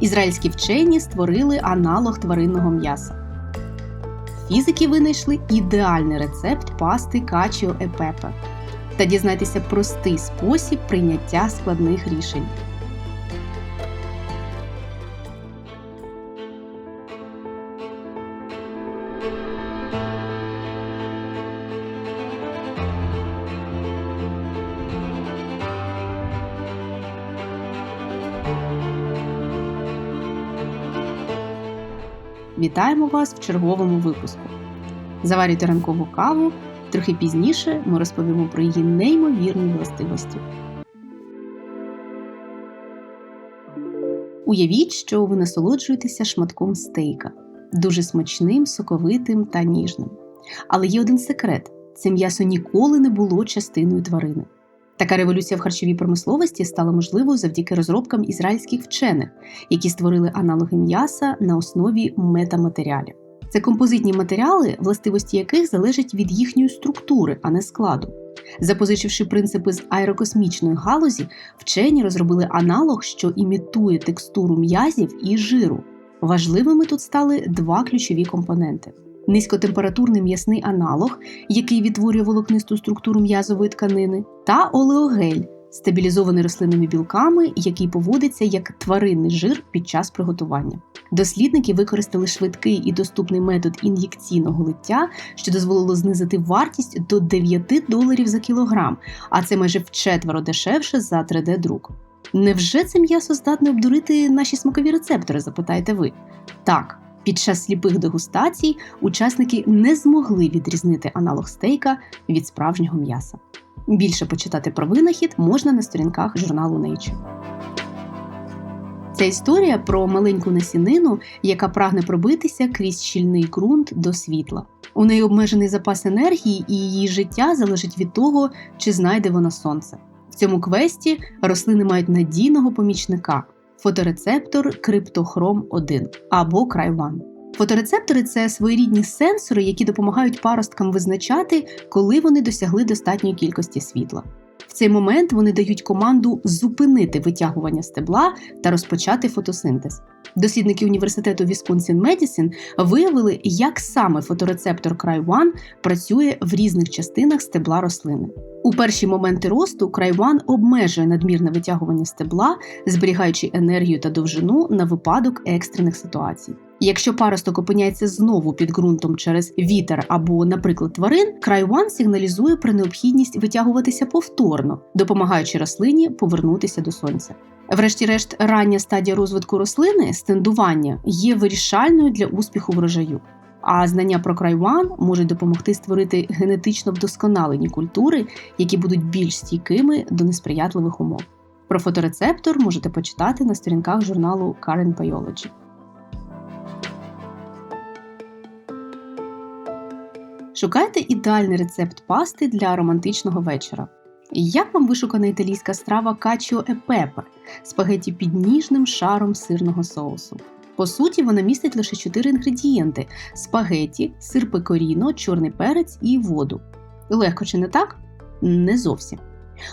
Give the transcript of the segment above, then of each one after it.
ізраїльські вчені створили аналог тваринного м'яса. Фізики винайшли ідеальний рецепт пасти качіо епепе та дізнайтеся простий спосіб прийняття складних рішень. Вітаємо вас в черговому випуску. Заварюйте ранкову каву. Трохи пізніше ми розповімо про її неймовірні властивості. Уявіть, що ви насолоджуєтеся шматком стейка, дуже смачним, соковитим та ніжним. Але є один секрет: це м'ясо ніколи не було частиною тварини. Така революція в харчовій промисловості стала можливою завдяки розробкам ізраїльських вчених, які створили аналоги м'яса на основі метаматеріалів. Це композитні матеріали, властивості яких залежать від їхньої структури, а не складу. Запозичивши принципи з аерокосмічної галузі, вчені розробили аналог, що імітує текстуру м'язів і жиру. Важливими тут стали два ключові компоненти: низькотемпературний м'ясний аналог, який відтворює волокнисту структуру м'язової тканини, та олеогель, стабілізований рослинними білками, який поводиться як тваринний жир під час приготування. Дослідники використали швидкий і доступний метод ін'єкційного лиття, що дозволило знизити вартість до 9 доларів за кілограм, а це майже вчетверо дешевше за 3D-друк. Невже це м'ясо здатне обдурити наші смакові рецептори? запитаєте ви? Так. Під час сліпих дегустацій учасники не змогли відрізнити аналог стейка від справжнього м'яса. Більше почитати про винахід можна на сторінках журналу Nature. Це історія про маленьку насінину, яка прагне пробитися крізь щільний ґрунт до світла. У неї обмежений запас енергії, і її життя залежить від того, чи знайде вона сонце. В цьому квесті рослини мають надійного помічника фоторецептор криптохром 1 або крайван. Фоторецептори це своєрідні сенсори, які допомагають паросткам визначати, коли вони досягли достатньої кількості світла. Цей момент вони дають команду зупинити витягування стебла та розпочати фотосинтез. Дослідники університету Вісконсін Медісін виявили, як саме фоторецептор край-1 працює в різних частинах стебла рослини. У перші моменти росту край-1 обмежує надмірне витягування стебла, зберігаючи енергію та довжину на випадок екстрених ситуацій. Якщо паросток опиняється знову під ґрунтом через вітер або, наприклад, тварин, край-1 сигналізує про необхідність витягуватися повторно, допомагаючи рослині повернутися до сонця. Врешті-решт, рання стадія розвитку рослини стендування є вирішальною для успіху врожаю. А знання про крайван можуть допомогти створити генетично вдосконалені культури, які будуть більш стійкими до несприятливих умов. Про фоторецептор можете почитати на сторінках журналу Current Biology. Шукайте ідеальний рецепт пасти для романтичного вечора. Як вам вишукана італійська страва качіо е пепе – спагеті під ніжним шаром сирного соусу? По суті, вона містить лише 4 інгредієнти: спагеті, сир пекоріно, чорний перець і воду. Легко чи не так? Не зовсім.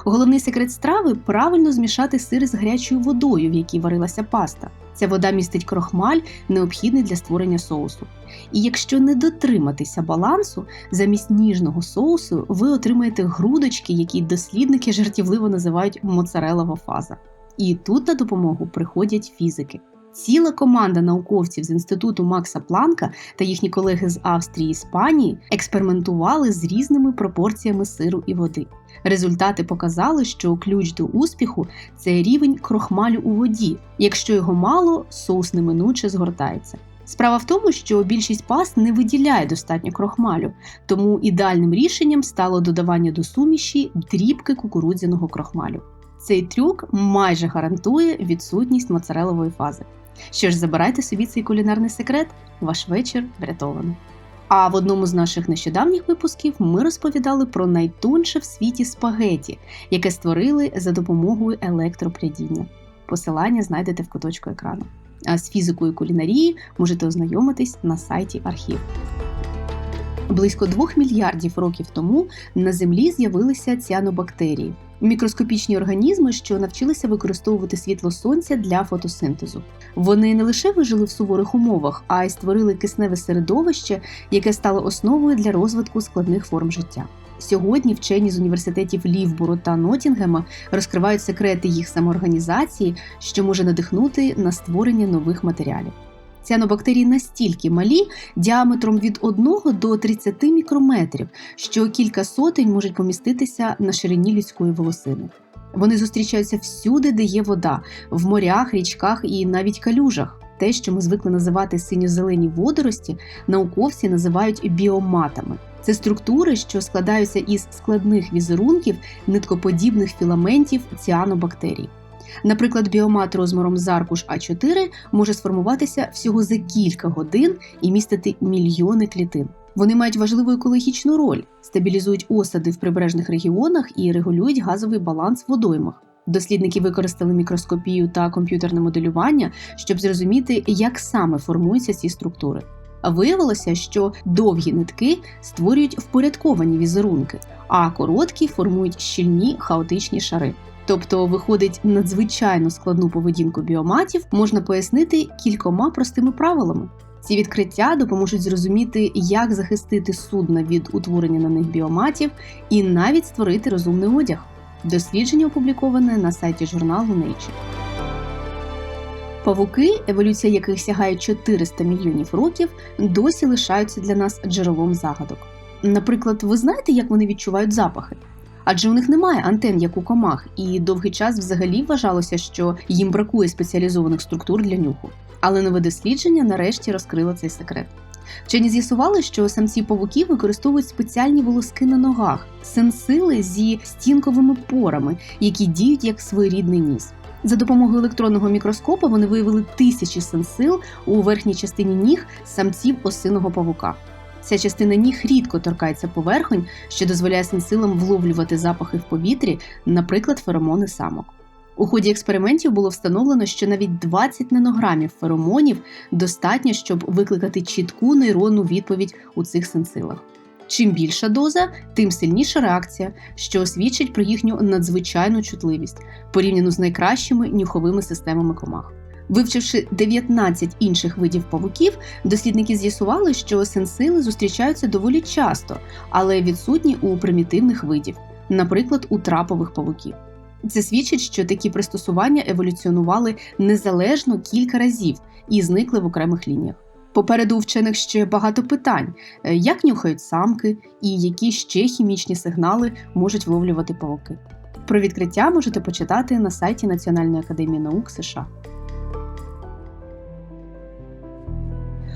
Головний секрет страви правильно змішати сир з гарячою водою, в якій варилася паста. Ця вода містить крохмаль, необхідний для створення соусу. І якщо не дотриматися балансу, замість ніжного соусу ви отримаєте грудочки, які дослідники жартівливо називають моцарелова фаза. І тут на допомогу приходять фізики. Ціла команда науковців з інституту Макса Планка та їхні колеги з Австрії і Іспанії експериментували з різними пропорціями сиру і води. Результати показали, що ключ до успіху це рівень крохмалю у воді. Якщо його мало, соус неминуче згортається. Справа в тому, що більшість паст не виділяє достатньо крохмалю, тому ідеальним рішенням стало додавання до суміші дрібки кукурудзяного крохмалю. Цей трюк майже гарантує відсутність моцарелової фази. Що ж, забирайте собі цей кулінарний секрет, ваш вечір врятовано. А в одному з наших нещодавніх випусків ми розповідали про найтонше в світі спагеті, яке створили за допомогою електропрядіння. Посилання знайдете в куточку екрану. А з фізикою кулінарії можете ознайомитись на сайті архів. Близько 2 мільярдів років тому на землі з'явилися ціанобактерії. Мікроскопічні організми, що навчилися використовувати світло сонця для фотосинтезу. Вони не лише вижили в суворих умовах, а й створили кисневе середовище, яке стало основою для розвитку складних форм життя. Сьогодні вчені з університетів Лівбуру та Нотінгема розкривають секрети їх самоорганізації, що може надихнути на створення нових матеріалів. Ціанобактерії настільки малі, діаметром від 1 до 30 мікрометрів, що кілька сотень можуть поміститися на ширині людської волосини. Вони зустрічаються всюди, де є вода, в морях, річках і навіть калюжах. Те, що ми звикли називати синьо-зелені водорості, науковці називають біоматами. Це структури, що складаються із складних візерунків ниткоподібних філаментів ціанобактерій. Наприклад, біомат розміром з аркуш А4 може сформуватися всього за кілька годин і містити мільйони клітин. Вони мають важливу екологічну роль, стабілізують осади в прибережних регіонах і регулюють газовий баланс в водоймах. Дослідники використали мікроскопію та комп'ютерне моделювання, щоб зрозуміти, як саме формуються ці структури. Виявилося, що довгі нитки створюють впорядковані візерунки, а короткі формують щільні хаотичні шари. Тобто, виходить, надзвичайно складну поведінку біоматів можна пояснити кількома простими правилами. Ці відкриття допоможуть зрозуміти, як захистити судна від утворення на них біоматів і навіть створити розумний одяг. Дослідження опубліковане на сайті журналу Nature. Павуки, еволюція яких сягає 400 мільйонів років, досі лишаються для нас джерелом загадок. Наприклад, ви знаєте, як вони відчувають запахи? Адже у них немає антен, як у комах, і довгий час взагалі вважалося, що їм бракує спеціалізованих структур для нюху. Але нове дослідження нарешті розкрило цей секрет. Вчені з'ясували, що самці павуків використовують спеціальні волоски на ногах, сенсили зі стінковими порами, які діють як своєрідний ніс. За допомогою електронного мікроскопа вони виявили тисячі сенсил у верхній частині ніг самців осиного павука. Ця частина ніг рідко торкається поверхонь, що дозволяє сенсилам вловлювати запахи в повітрі, наприклад, феромони самок. У ході експериментів було встановлено, що навіть 20 нанограмів феромонів достатньо, щоб викликати чітку нейронну відповідь у цих сенсилах. Чим більша доза, тим сильніша реакція, що свідчить про їхню надзвичайну чутливість порівняно з найкращими нюховими системами комах. Вивчивши 19 інших видів павуків, дослідники з'ясували, що сенсили зустрічаються доволі часто, але відсутні у примітивних видів, наприклад, у трапових павуків. Це свідчить, що такі пристосування еволюціонували незалежно кілька разів і зникли в окремих лініях. Попереду у вчених ще багато питань: як нюхають самки і які ще хімічні сигнали можуть вловлювати павуки. Про відкриття можете почитати на сайті Національної академії наук США.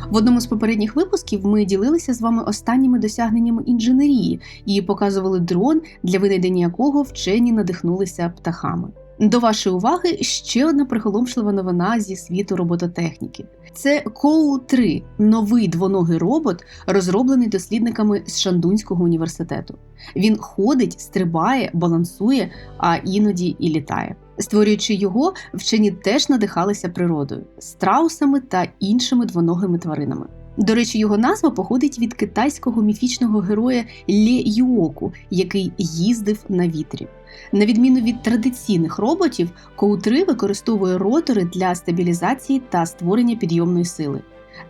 В одному з попередніх випусків ми ділилися з вами останніми досягненнями інженерії і показували дрон, для винайдення якого вчені надихнулися птахами. До вашої уваги ще одна приголомшлива новина зі світу робототехніки. Це коу 3 новий двоногий робот, розроблений дослідниками з Шандунського університету. Він ходить, стрибає, балансує, а іноді і літає. Створюючи його, вчені теж надихалися природою, страусами та іншими двоногими тваринами. До речі, його назва походить від китайського міфічного героя Лє Юоку, який їздив на вітрі. На відміну від традиційних роботів, Коу-3 використовує ротори для стабілізації та створення підйомної сили.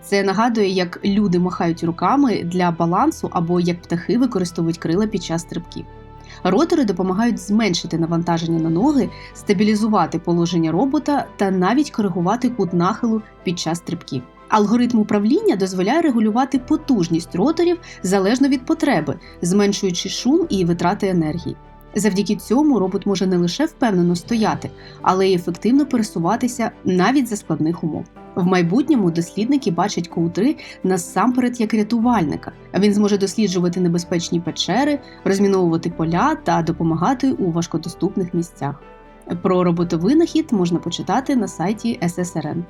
Це нагадує, як люди махають руками для балансу або як птахи використовують крила під час стрибків. Ротори допомагають зменшити навантаження на ноги, стабілізувати положення робота та навіть коригувати кут нахилу під час стрибків. Алгоритм управління дозволяє регулювати потужність роторів залежно від потреби, зменшуючи шум і витрати енергії. Завдяки цьому робот може не лише впевнено стояти, але й ефективно пересуватися навіть за складних умов. В майбутньому дослідники бачать коутри насамперед як рятувальника. Він зможе досліджувати небезпечні печери, розміновувати поля та допомагати у важкодоступних місцях. Про роботовинахід можна почитати на сайті ССРН.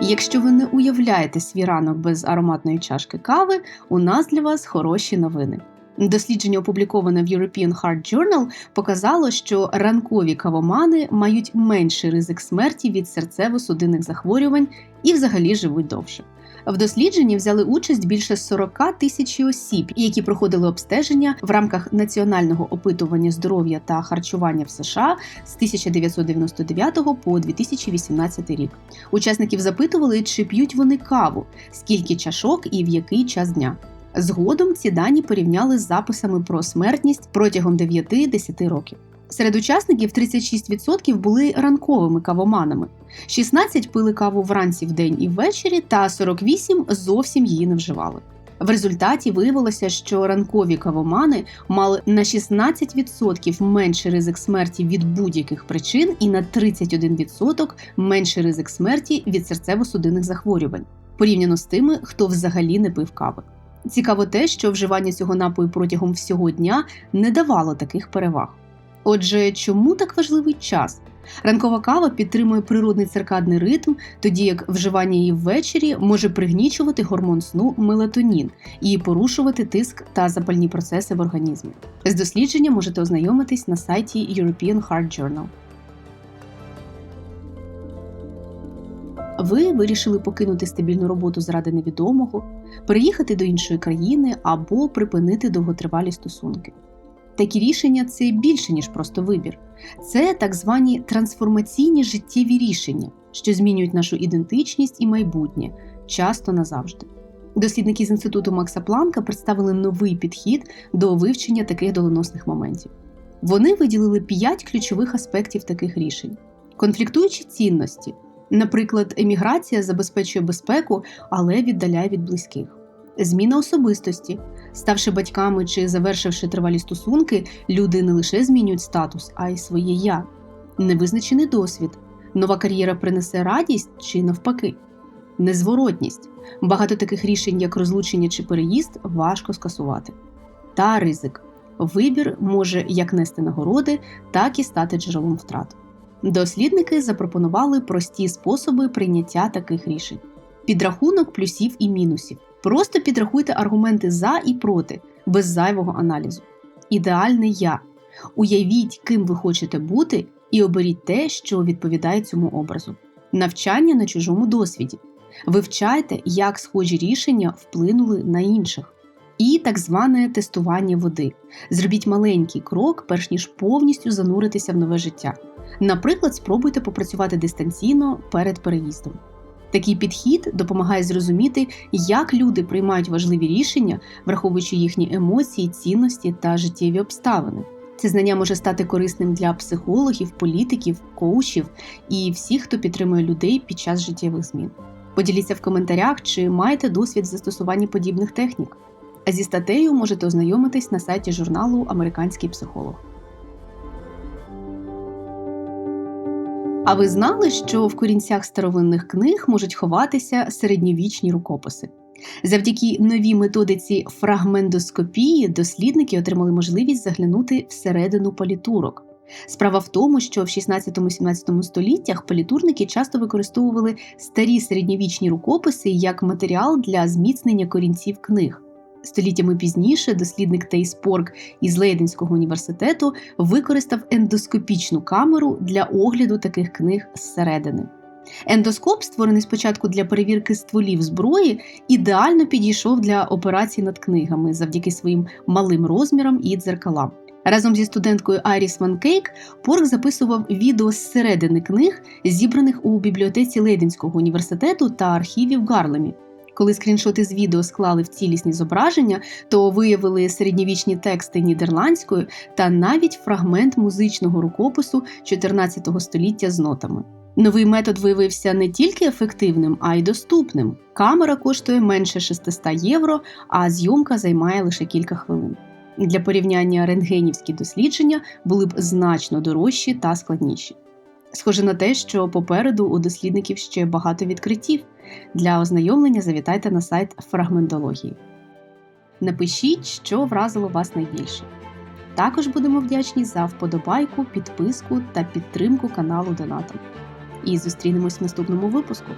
Якщо ви не уявляєте свій ранок без ароматної чашки кави, у нас для вас хороші новини. Дослідження, опубліковане в European Heart Journal, показало, що ранкові кавомани мають менший ризик смерті від серцево-судинних захворювань і взагалі живуть довше. В дослідженні взяли участь більше 40 тисяч осіб, які проходили обстеження в рамках національного опитування здоров'я та харчування в США з 1999 по 2018 рік. Учасників запитували, чи п'ють вони каву, скільки чашок і в який час дня. Згодом ці дані порівняли з записами про смертність протягом 9-10 років. Серед учасників 36% були ранковими кавоманами, 16 пили каву вранці вдень і ввечері, та 48 зовсім її не вживали. В результаті виявилося, що ранкові кавомани мали на 16% менший ризик смерті від будь-яких причин і на 31% менший ризик смерті від серцево-судинних захворювань, порівняно з тими, хто взагалі не пив кави. Цікаво те, що вживання цього напою протягом всього дня не давало таких переваг. Отже, чому так важливий час? Ранкова кава підтримує природний циркадний ритм, тоді як вживання її ввечері може пригнічувати гормон сну мелатонін і порушувати тиск та запальні процеси в організмі. З дослідженням можете ознайомитись на сайті European Heart Journal. Ви вирішили покинути стабільну роботу заради невідомого, переїхати до іншої країни або припинити довготривалі стосунки. Такі рішення це більше, ніж просто вибір. Це так звані трансформаційні життєві рішення, що змінюють нашу ідентичність і майбутнє, часто назавжди. Дослідники з інституту Макса Планка представили новий підхід до вивчення таких доленосних моментів. Вони виділили п'ять ключових аспектів таких рішень: конфліктуючі цінності, наприклад, еміграція забезпечує безпеку, але віддаляє від близьких, зміна особистості. Ставши батьками чи завершивши тривалі стосунки, люди не лише змінюють статус, а й своє я, невизначений досвід. Нова кар'єра принесе радість чи навпаки, незворотність. Багато таких рішень, як розлучення чи переїзд, важко скасувати. Та ризик. Вибір може як нести нагороди, так і стати джерелом втрат. Дослідники запропонували прості способи прийняття таких рішень: підрахунок плюсів і мінусів. Просто підрахуйте аргументи за і проти, без зайвого аналізу. Ідеальне я. Уявіть, ким ви хочете бути, і оберіть те, що відповідає цьому образу. Навчання на чужому досвіді. Вивчайте, як схожі рішення вплинули на інших. І так зване тестування води. Зробіть маленький крок, перш ніж повністю зануритися в нове життя. Наприклад, спробуйте попрацювати дистанційно перед переїздом. Такий підхід допомагає зрозуміти, як люди приймають важливі рішення, враховуючи їхні емоції, цінності та життєві обставини. Це знання може стати корисним для психологів, політиків, коучів і всіх, хто підтримує людей під час життєвих змін. Поділіться в коментарях, чи маєте досвід застосування подібних технік. А зі статтею можете ознайомитись на сайті журналу Американський психолог. А ви знали, що в корінцях старовинних книг можуть ховатися середньовічні рукописи? Завдяки новій методиці фрагментоскопії дослідники отримали можливість заглянути всередину палітурок. Справа в тому, що в 16-17 століттях палітурники часто використовували старі середньовічні рукописи як матеріал для зміцнення корінців книг. Століттями пізніше дослідник Тейс Порк із Лейденського університету використав ендоскопічну камеру для огляду таких книг зсередини. Ендоскоп, створений спочатку для перевірки стволів зброї, ідеально підійшов для операцій над книгами завдяки своїм малим розмірам і дзеркалам. Разом зі студенткою Айріс Ван Кейк Порк записував відео з середини книг, зібраних у бібліотеці Лейденського університету та архіві в Гарлемі. Коли скріншоти з відео склали в цілісні зображення, то виявили середньовічні тексти нідерландською та навіть фрагмент музичного рукопису 14 століття з нотами. Новий метод виявився не тільки ефективним, а й доступним. Камера коштує менше 600 євро, а зйомка займає лише кілька хвилин. Для порівняння рентгенівські дослідження були б значно дорожчі та складніші. Схоже на те, що попереду у дослідників ще багато відкриттів. Для ознайомлення завітайте на сайт фрагментології. Напишіть, що вразило вас найбільше. Також будемо вдячні за вподобайку, підписку та підтримку каналу Донатом. І зустрінемось в наступному випуску.